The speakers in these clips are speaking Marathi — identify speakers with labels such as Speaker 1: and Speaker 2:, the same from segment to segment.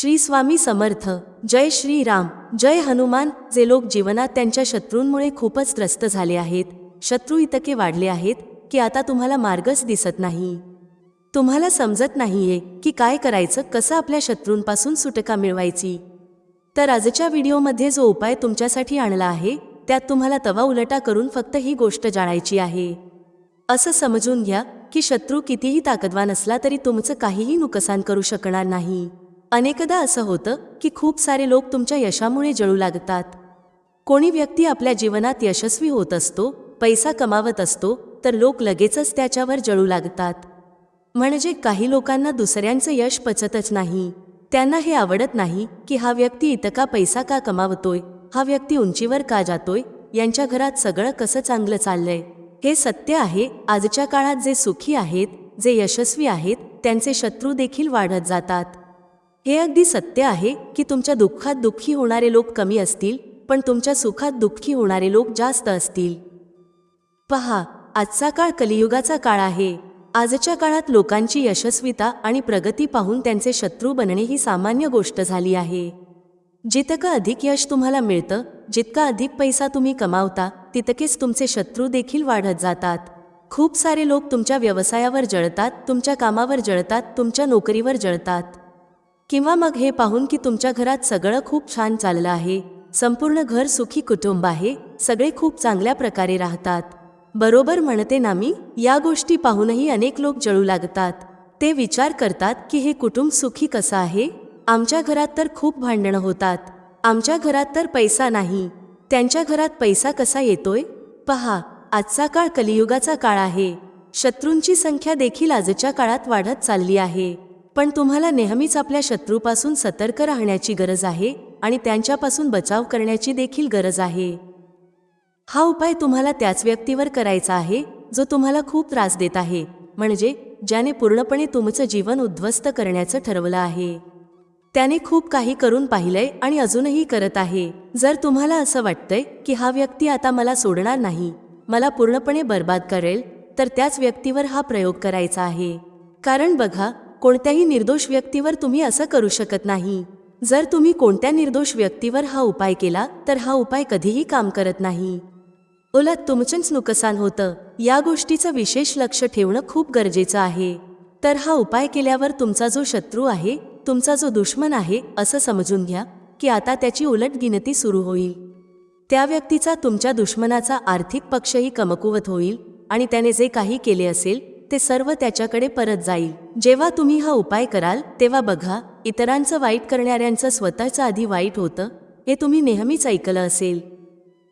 Speaker 1: श्री स्वामी समर्थ. जय श्री राम. जय हनुमान. जे लोक जीवनात त्यांच्या शत्रूंमुळे खूपच त्रस्त झाले आहेत शत्रू इतके वाढले आहेत की आता तुम्हाला मार्गच दिसत नाही. तुम्हाला समजत नाहीये की काय करायचं कसं आपल्या शत्रूंपासून सुटका मिळवायची. तर आजच्या व्हिडिओमध्ये जो उपाय तुमच्यासाठी आणला आहे त्यात तुम्हाला तवा उलटा करून फक्त ही गोष्ट जाणायची आहे. असं समजून घ्या की शत्रू कितीही ताकदवान असला तरी तुमचं काहीही नुकसान करू शकणार नाही. अनेकदा असं होतं की खूप सारे लोक तुमच्या यशामुळे जळू लागतात. कोणी व्यक्ती आपल्या जीवनात यशस्वी होत असतो पैसा कमावत असतो तर लोक लगेचच त्याच्यावर जळू लागतात. म्हणजे काही लोकांना दुसऱ्यांचं यश पचतच नाही. त्यांना हे आवडत नाही की हा व्यक्ती इतका पैसा का कमावतोय हा व्यक्ती उंचीवर का जातोय यांच्या घरात सगळं कसं चांगलं चाललंय. हे सत्य आहे आजच्या काळात जे सुखी आहेत जे यशस्वी आहेत त्यांचे शत्रू देखील वाढत जातात. हे अगदी सत्य आहे की तुमच्या दुःखात दुःखी होणारे लोक कमी असतील पण तुमच्या सुखात दुःखी होणारे लोक जास्त असतील. पहा आजचा काळ कलियुगाचा काळ आहे. आजच्या काळात लोकांची यशस्विता आणि प्रगती पाहून त्यांचे शत्रू बनणे ही सामान्य गोष्ट झाली आहे. जितकं अधिक यश तुम्हाला मिळतं जितका अधिक पैसा तुम्ही कमावता तितकेच तुमचे शत्रू देखील वाढत जातात. खूप सारे लोक तुमच्या व्यवसायावर जळतात तुमच्या कामावर जळतात तुमच्या नोकरीवर जळतात. किंवा मग हे पाहून की तुमच्या घरात सगळं खूप छान चाललं आहे संपूर्ण घर सुखी कुटुंब आहे सगळे खूप चांगल्या प्रकारे राहतात. बरोबर म्हणते ना मी या गोष्टी पाहूनही अनेक लोक जळू लागतात. ते विचार करतात की हे कुटुंब सुखी कसं आहे? आमच्या घरात तर खूप भांडणं होतात. आमच्या घरात तर पैसा नाही. त्यांच्या घरात पैसा कसा येतोय? पहा आजचा काळ कलियुगाचा काळ आहे. शत्रूंची संख्या देखील आजच्या काळात वाढत चालली आहे. पण तुम्हाला नेहमीच आपल्या शत्रूपासून सतर्क राहण्याची गरज आहे आणि त्यांच्यापासून बचाव करण्याची देखील गरज आहे. हा उपाय तुम्हाला त्याच व्यक्तीवर करायचा आहे जो तुम्हाला खूप त्रास देत आहे म्हणजे ज्याने पूर्णपणे तुमचं जीवन उद्ध्वस्त करण्याचं ठरवलं आहे. त्याने खूप काही करून पाहिलंय आणि अजूनही करत आहे. जर तुम्हाला असं वाटतंय की हा व्यक्ती आता मला सोडणार नाही मला पूर्णपणे बर्बाद करेल तर त्याच व्यक्तीवर हा प्रयोग करायचा आहे. कारण बघा कोणत्याही निर्दोष व्यक्तीवर तुम्ही असं करू शकत नाही. जर तुम्ही कोणत्या निर्दोष व्यक्तीवर हा उपाय केला तर हा उपाय कधीही काम करत नाही. उलट तुमचंच नुकसान होतं. या गोष्टीचं विशेष लक्ष ठेवणं खूप गरजेचं आहे. तर हा उपाय केल्यावर तुमचा जो शत्रू आहे तुमचा जो दुश्मन आहे असं समजून घ्या की आता त्याची उलट गिनती सुरू होईल. त्या व्यक्तीचा तुमच्या दुश्मनाचा आर्थिक पक्षही कमकुवत होईल आणि त्याने जे काही केले असेल ते सर्व त्याच्याकडे परत जाईल. जेव्हा तुम्ही हा उपाय कराल तेव्हा बघा इतरांचं वाईट करणाऱ्यांचं स्वतःचं आधी वाईट होतं हे तुम्ही नेहमीच ऐकलं असेल.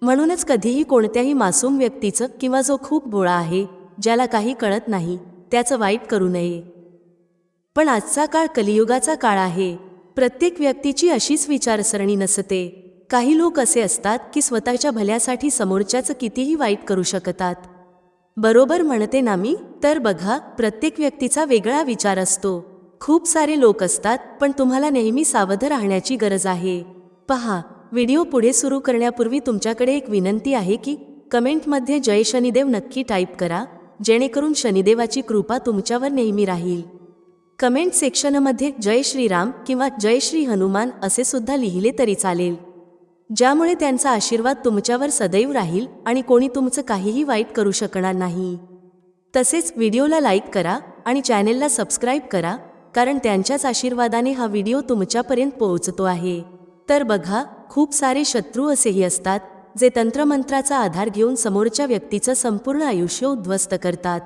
Speaker 1: म्हणूनच कधीही कोणत्याही मासूम व्यक्तीचं किंवा जो खूप बोळा आहे ज्याला काही कळत नाही त्याचं वाईट करू नये. पण आजचा काळ कलियुगाचा काळ आहे. प्रत्येक व्यक्तीची अशीच विचारसरणी नसते. काही लोक असे असतात की स्वतःच्या भल्यासाठी समोरच्याचं कितीही वाईट करू शकतात. बरोबर म्हणते ना मी? तर बघा प्रत्येक व्यक्तीचा वेगळा विचार असतो. खूप सारे लोक असतात पण तुम्हाला नेहमी सावध राहण्याची गरज आहे. पहा व्हिडिओ पुढे सुरू करण्यापूर्वी तुमच्याकडे एक विनंती आहे की कमेंटमध्ये जय शनिदेव नक्की टाईप करा जेणेकरून शनिदेवाची कृपा तुमच्यावर नेहमी राहील. कमेंट सेक्शनमध्ये जय श्रीराम किंवा जय श्री हनुमान असे सुद्धा लिहिले तरी चालेल. ज्यामुळे त्यांचा आशीर्वाद तुमच्यावर सदैव राहील आणि कोणी तुमचं काहीही वाईट करू शकणार नाही. तसेच व्हिडिओला लाईक करा आणि चॅनेलला सबस्क्राईब करा कारण त्यांच्याच आशीर्वादाने हा व्हिडिओ तुमच्यापर्यंत पोहोचतो आहे. तर बघा खूप सारे शत्रू असेही असतात जे तंत्रमंत्राचा आधार घेऊन समोरच्या व्यक्तीचं संपूर्ण आयुष्य उद्ध्वस्त करतात.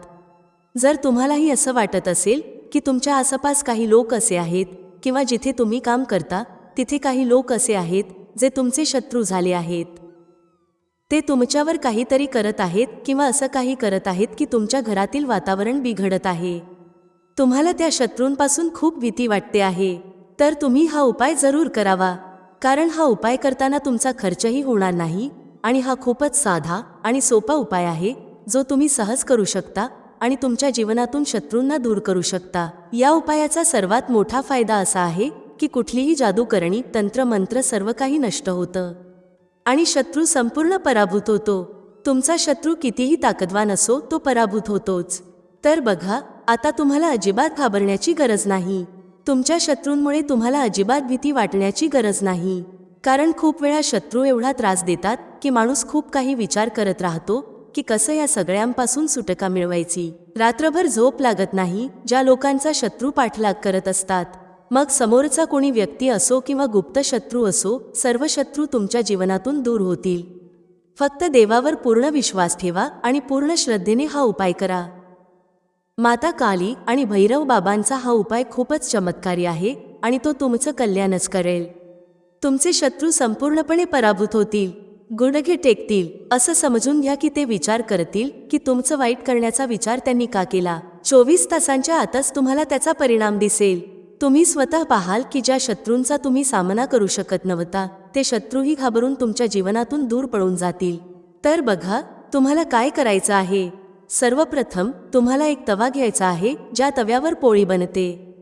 Speaker 1: जर तुम्हालाही असं वाटत असेल की तुमच्या आसपास काही लोक असे आहेत किंवा जिथे तुम्ही काम करता तिथे काही लोक असे आहेत जे तुमचे शत्रू झाले आहेत. ते तुमच्यावर काहीतरी करत आहेत किंवा असं काही करत आहेत की तुमच्या घरातील वातावरण बिघडत आहे. तुम्हाला त्या शत्रूंपासून खूप भीती वाटते आहे. तर तुम्ही हा उपाय जरूर करावा. कारण हा उपाय करताना तुमचा खर्चही होणार नाही आणि हा खूपच साधा आणि सोपा उपाय आहे जो तुम्ही सहज करू शकता आणि तुमच्या जीवनातून शत्रूंना दूर करू शकता. या उपायाचा सर्वात मोठा फायदा असा आहे की कुठलीही जादूकरणी तंत्रमंत्र सर्व काही नष्ट होतं. आणि शत्रू संपूर्ण पराभूत होतो. तुमचा शत्रू कितीही ताकदवान असो तो पराभूत होतोच. तर बघा आता तुम्हाला अजिबात घाबरण्याची गरज नाही. तुमच्या शत्रूंमुळे तुम्हाला अजिबात भीती वाटण्याची गरज नाही. कारण खूप वेळा शत्रू एवढा त्रास देतात की माणूस खूप काही विचार करत राहतो की कसं या सगळ्यांपासून सुटका मिळवायची. रात्रभर झोप लागत नाही ज्या लोकांचा शत्रू पाठलाग करत असतात. मग समोरचा कोणी व्यक्ती असो किंवा गुप्त शत्रू असो सर्व शत्रू तुमच्या जीवनातून दूर होतील. फक्त देवावर पूर्ण विश्वास ठेवा आणि पूर्ण श्रद्धेने हा उपाय करा. माता काली आणि भैरव बाबांचा हा उपाय खूपच चमत्कारी आहे आणि तो तुमचं कल्याणच करेल. तुमचे शत्रू संपूर्णपणे पराभूत होतील गुणघे टेकतील असं समजून घ्या की ते विचार करतील की तुमचं वाईट करण्याचा विचार त्यांनी का केला. चोवीस तासांच्या आतच तुम्हाला त्याचा परिणाम दिसेल. तुम्ही स्वतः पाहाल की ज्या शत्रूंचा तुम्ही सामना करू शकत नव्हता ते शत्रूही घाबरून तुमच्या जीवनातून दूर पळून जातील. तर बघा तुम्हाला काय करायचं आहे? सर्वप्रथम तुम्हाला एक तवा घ्यायचा आहे ज्या तव्यावर पोळी बनते.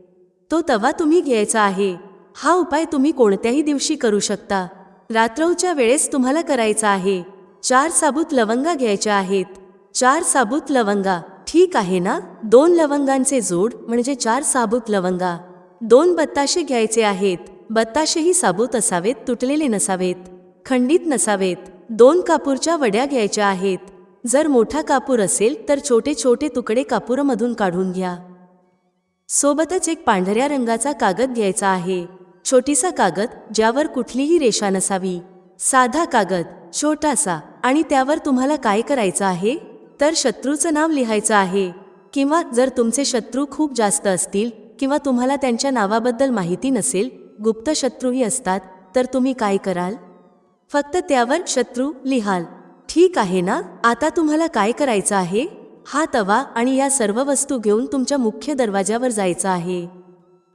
Speaker 1: तो तवा तुम्ही घ्यायचा आहे. हा उपाय तुम्ही कोणत्याही दिवशी करू शकता. रात्रौच्या वेळेस तुम्हाला करायचा आहे. चार साबूत लवंगा घ्यायच्या आहेत. चार साबूत लवंगा ठीक आहे ना? दोन लवंगांचे जोड म्हणजे चार साबूत लवंगा. दोन बत्ताशे घ्यायचे आहेत. बत्ताशेही साबूत असावेत तुटलेले नसावेत. खंडित नसावेत. दोन कापूरच्या वड्या घ्यायच्या आहेत. जर मोठा कापूर असेल तर छोटे छोटे तुकडे कापूरमधून काढून घ्या. सोबतच एक पांढऱ्या रंगाचा कागद घ्यायचा आहे. छोटीसा कागद ज्यावर कुठलीही रेषा नसावी. साधा कागद छोटासा. आणि त्यावर तुम्हाला काय करायचं आहे? तर शत्रूचं नाव लिहायचं आहे. किंवा जर तुमचे शत्रू खूप जास्त असतील किंवा तुम्हाला त्यांच्या नावाबद्दल माहिती नसेल गुप्त शत्रूही असतात तर तुम्ही काय कराल? फक्त त्यावर शत्रू लिहाल. ठीक आहे ना? आता तुम्हाला काय करायचं आहे? हा तवा आणि या सर्व वस्तू घेऊन तुमच्या मुख्य दरवाजावर जायचं आहे.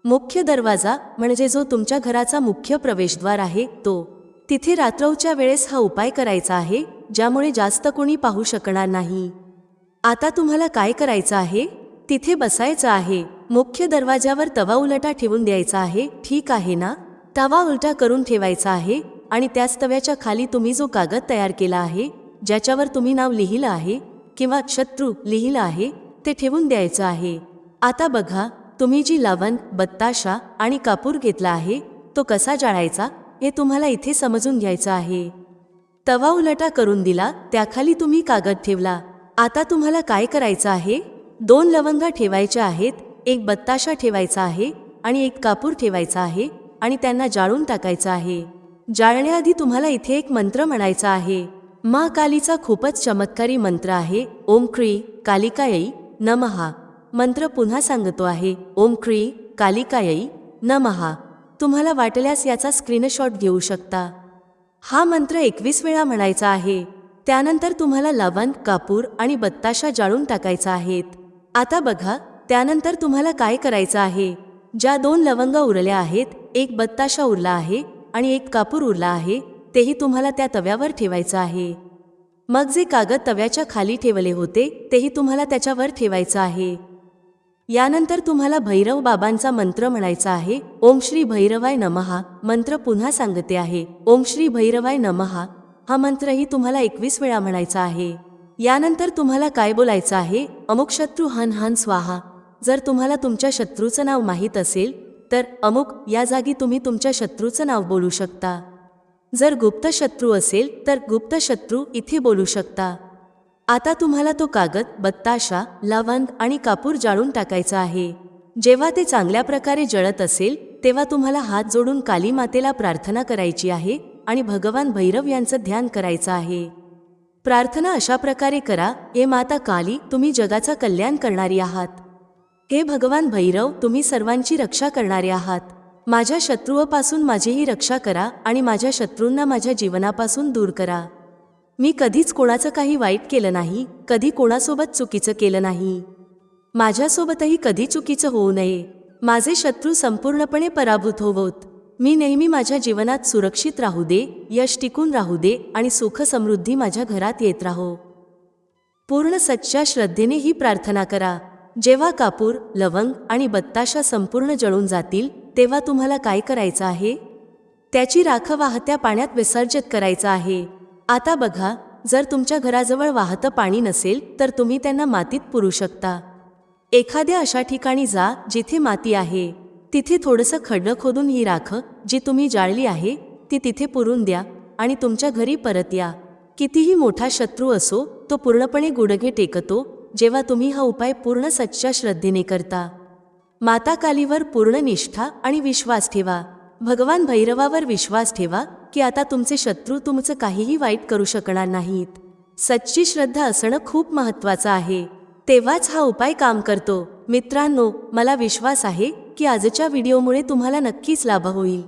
Speaker 1: मुख्य दरवाजा म्हणजे जो तुमच्या घराचा मुख्य प्रवेशद्वार आहे तो. तिथे रात्रौच्या वेळेस हा उपाय करायचा आहे ज्यामुळे जास्त कोणी पाहू शकणार नाही. आता तुम्हाला काय करायचं आहे? तिथे बसायचं आहे. मुख्य दरवाजावर तवा उलटा ठेवून द्यायचा आहे. ठीक आहे ना? तवा उलटा करून ठेवायचा आहे आणि त्याच तव्याच्या खाली तुम्ही जो कागद तयार केला आहे ज्याच्यावर तुम्ही नाव लिहिलं आहे किंवा शत्रू लिहिलं आहे ते ठेवून द्यायचं आहे. आता बघा तुम्ही जी लावण बत्ताशा आणि कापूर घेतला आहे तो कसा जाळायचा हे तुम्हाला इथे समजून घ्यायचं आहे. तवा उलटा करून दिला त्याखाली तुम्ही कागद ठेवला. आता तुम्हाला काय करायचं आहे? दोन लवंगा ठेवायच्या आहेत एक बत्ताशा ठेवायचा आहे आणि एक कापूर ठेवायचा आहे आणि त्यांना जाळून टाकायचं आहे. जाळण्याआधी तुम्हाला इथे एक मंत्र म्हणायचा आहे. मा कालीचा खूपच चमत्कारी मंत्र आहे. ओम क्री कालिकायई नमहा मंत्र पुन्हा सांगतो आहे. ओम क्री कालिकायई नमहा तुम्हाला वाटल्यास याचा स्क्रीनशॉट घेऊ शकता. हा मंत्र एकवीस वेळा म्हणायचा आहे. त्यानंतर तुम्हाला लवंग कापूर आणि बत्ताशा जाळून टाकायचा आहेत. आता बघा त्यानंतर तुम्हाला काय करायचं आहे? ज्या दोन लवंगा उरल्या आहेत एक बत्ताशा उरला आहे आणि एक कापूर उरला आहे तेही तुम्हाला त्या तव्यावर ठेवायचं आहे. मग जे कागद तव्याच्या खाली ठेवले होते तेही तुम्हाला त्याच्यावर ठेवायचं आहे. यानंतर तुम्हाला भैरव बाबांचा मंत्र म्हणायचा आहे ओम श्री भैरवाय नमहा मंत्र पुन्हा सांगते आहे ओम श्री भैरवाय नमहा हा मंत्रही तुम्हाला एकवीस वेळा म्हणायचा आहे. यानंतर तुम्हाला काय बोलायचं आहे? अमुक शत्रू हन हन स्वाहा जर तुम्हाला तुमच्या शत्रूचं नाव माहीत असेल तर अमुक या जागी तुम्ही तुमच्या शत्रूचं नाव बोलू शकता. जर गुप्त शत्रू असेल तर गुप्त शत्रू इथे बोलू शकता. आता तुम्हाला तो कागद बत्ताशा लवंग आणि कापूर जाळून टाकायचा आहे. जेव्हा ते चांगल्या प्रकारे जळत असेल तेव्हा तुम्हाला हात जोडून काली मातेला प्रार्थना करायची आहे आणि भगवान भैरव यांचं ध्यान करायचं आहे. प्रार्थना अशा प्रकारे करा हे माता काली तुम्ही जगाचं कल्याण करणारी आहात. हे भगवान भैरव तुम्ही सर्वांची रक्षा करणारे आहात. माझ्या शत्रूपासून माझीही रक्षा करा आणि माझ्या शत्रूंना माझ्या जीवनापासून दूर करा. मी कधीच कोणाचं काही वाईट केलं नाही कधी कोणासोबत चुकीचं केलं नाही. माझ्यासोबतही कधी चुकीचं होऊ नये. माझे शत्रू संपूर्णपणे पराभूत होवोत. मी नेहमी माझ्या जीवनात सुरक्षित राहू दे यश टिकून राहू दे आणि सुख समृद्धी माझ्या घरात येत राहो. पूर्ण सच्च्या श्रद्धेने ही प्रार्थना करा. जेव्हा कापूर लवंग आणि बत्ताशा संपूर्ण जळून जातील तेव्हा तुम्हाला काय करायचं आहे? त्याची राख वाहत्या पाण्यात विसर्जित करायचं आहे. आता बघा जर तुमच्या घराजवळ वाहतं पाणी नसेल तर तुम्ही त्यांना मातीत पुरू शकता. एखाद्या अशा ठिकाणी जा जिथे माती आहे. तिथे थोडंसं खड्डं खोदून ही राख जी तुम्ही जाळली आहे ती तिथे पुरून द्या आणि तुमच्या घरी परत या. कितीही मोठा शत्रू असो तो पूर्णपणे गुडघे टेकतो जेव्हा तुम्ही हा उपाय पूर्ण सच्च्या श्रद्धेने करता. माता कालीवर पूर्ण निष्ठा आणि विश्वास ठेवा. भगवान भैरवावर विश्वास ठेवा की आता तुमचे शत्रू तुमचं काहीही वाईट करू शकणार नाहीत. सच्ची श्रद्धा असणं खूप महत्वाचं आहे. तेव्हाच हा उपाय काम करतो. मित्रांनो मला विश्वास आहे की आजच्या व्हिडिओमुळे तुम्हाला नक्कीच लाभ होईल.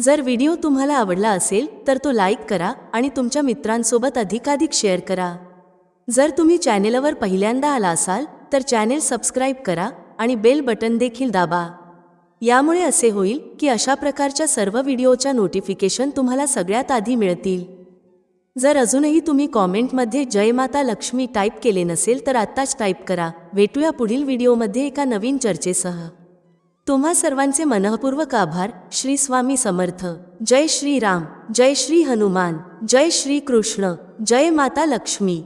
Speaker 1: जर व्हिडिओ तुम्हाला आवडला असेल तर तो लाईक करा आणि तुमच्या मित्रांसोबत अधिकाधिक शेअर करा. जर तुम्ही चॅनेलवर पहिल्यांदा आला असाल तर चॅनेल सबस्क्राईब करा आणि बेल बटन देखील दाबा. यामुळे असे होईल की अशा प्रकारच्या सर्व व्हिडिओच्या नोटिफिकेशन तुम्हाला सगळ्यात आधी मिळतील. जर अजूनही तुम्ही कॉमेंटमध्ये जय माता लक्ष्मी टाईप केले नसेल तर आत्ताच टाईप करा. भेटूया पुढील व्हिडिओमध्ये एका नवीन चर्चेसह. तुम्हा सर्वांचे मनःपूर्वक आभार. श्री स्वामी समर्थ. जय श्री राम. जय श्री हनुमान. जय श्री कृष्ण. जय माता लक्ष्मी.